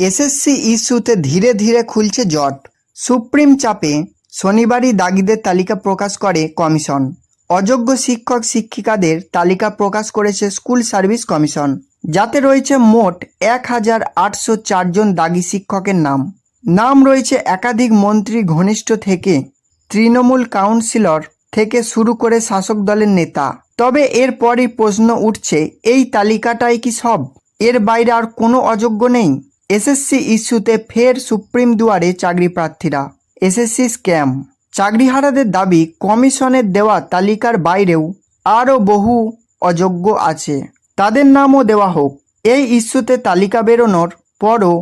SSC ইস্যুতে ধীরে ধীরে খুলছে জট। সুপ্রিম চাপে শনিবারই দাগিদের তালিকা প্রকাশ করে কমিশন। অযোগ্য শিক্ষক শিক্ষিকাদের তালিকা প্রকাশ করেছে স্কুল সার্ভিস কমিশন। যাতে রয়েছে মোট এক হাজার আটশো চারজন দাগি শিক্ষকের নাম। নাম রয়েছে একাধিক মন্ত্রী ঘনিষ্ঠ থেকে তৃণমূল কাউন্সিলর থেকে শুরু করে শাসক দলের নেতা। তবে এরপরই প্রশ্ন উঠছে, এই তালিকাটাই কি সব? এর বাইরে আর কোনো অযোগ্য নেই? এসএসসি ইস্যুতে ফের সুপ্রিম দুয়ারে চাকরি প্রার্থীরা এসএসসি স্ক্যাম। চাকরিহারাদের দাবি, কমিশনের দেওয়া তালিকার বাইরেও আরও বহু অযোগ্য আছে। তাদের নামও দেওয়া হোক। এই ইস্যুতে তালিকা বেরোনোর পরও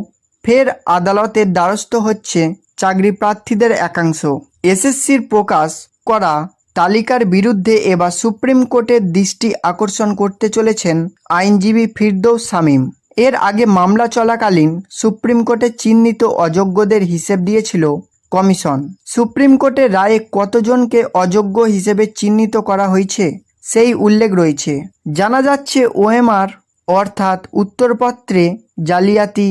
ফের আদালতের দ্বারস্থ হচ্ছে চাকরি প্রার্থীদের একাংশ। এসএসসির প্রকাশ করা তালিকার বিরুদ্ধে এবার সুপ্রিম কোর্টের দৃষ্টি আকর্ষণ করতে চলেছেন আইনজীবী ফিরদৌস শামীম। এর আগে মামলা চলাকালীন সুপ্রিম কোর্টে চিহ্নিত অযোগ্যদের হিসেব দিয়েছিল কমিশন। সুপ্রিম কোর্টের রায়ে কতজনকে অযোগ্য হিসেবে চিহ্নিত করা হয়েছে সেই উল্লেখ রয়েছে। জানা যাচ্ছে, ওএমআর অর্থাৎ উত্তরপত্রে জালিয়াতি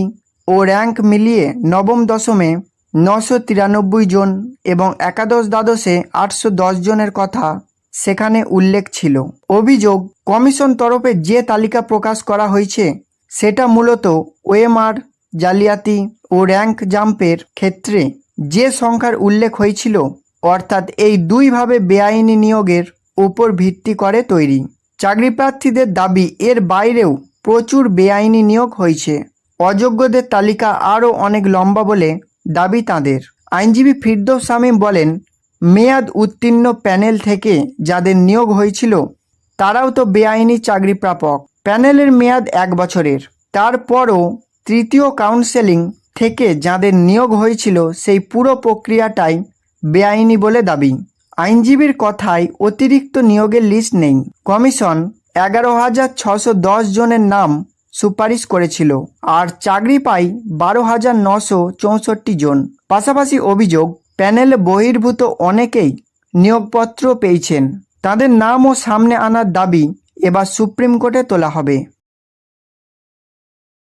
ও র্যাঙ্ক মিলিয়ে নবম দশমে নশো তিরানব্বই জন এবং একাদশ দ্বাদশে আটশো দশ জনের কথা সেখানে উল্লেখ ছিল। অভিযোগ, কমিশন তরফে যে তালিকা প্রকাশ করা হয়েছে সেটা মূলত ওএমআর জালিয়াতি ও র্যাঙ্ক জাম্পের ক্ষেত্রে যে সংখ্যার উল্লেখ হয়েছিল, অর্থাৎ এই দুইভাবে বেআইনি নিয়োগের উপর ভিত্তি করে তৈরি। চাকরি প্রার্থীদের দাবি, এর বাইরেও প্রচুর বেআইনি নিয়োগ হয়েছে। অযোগ্যদের তালিকা আরও অনেক লম্বা বলে দাবি তাঁদের। আইনজীবী ফিরদৌস শামীম বলেন, মেয়াদ উত্তীর্ণ প্যানেল থেকে যাদের নিয়োগ হয়েছিল, তারাও তো বেআইনি চাকরি প্রাপক প্যানেলের মেয়াদ এক বছরের। তারপরও তৃতীয় কাউন্সেলিং থেকে যাদের নিয়োগ হয়েছিল, সেই পুরো প্রক্রিয়াটাই বেআইনি বলে দাবি। আইনজীবীর কথায় অতিরিক্ত নিয়োগের লিস্ট নেই। কমিশন এগারো হাজার ছশো দশ জনের নাম সুপারিশ করেছিল, আর চাকরি পায় বারো হাজার নশো চৌষট্টি জন। পাশাপাশি অভিযোগ, প্যানেল বহির্ভূত অনেকেই নিয়োগপত্র পেয়েছেন। তাদের নামও সামনে আনার দাবি এবার সুপ্রিম কোর্টে তোলা হবে।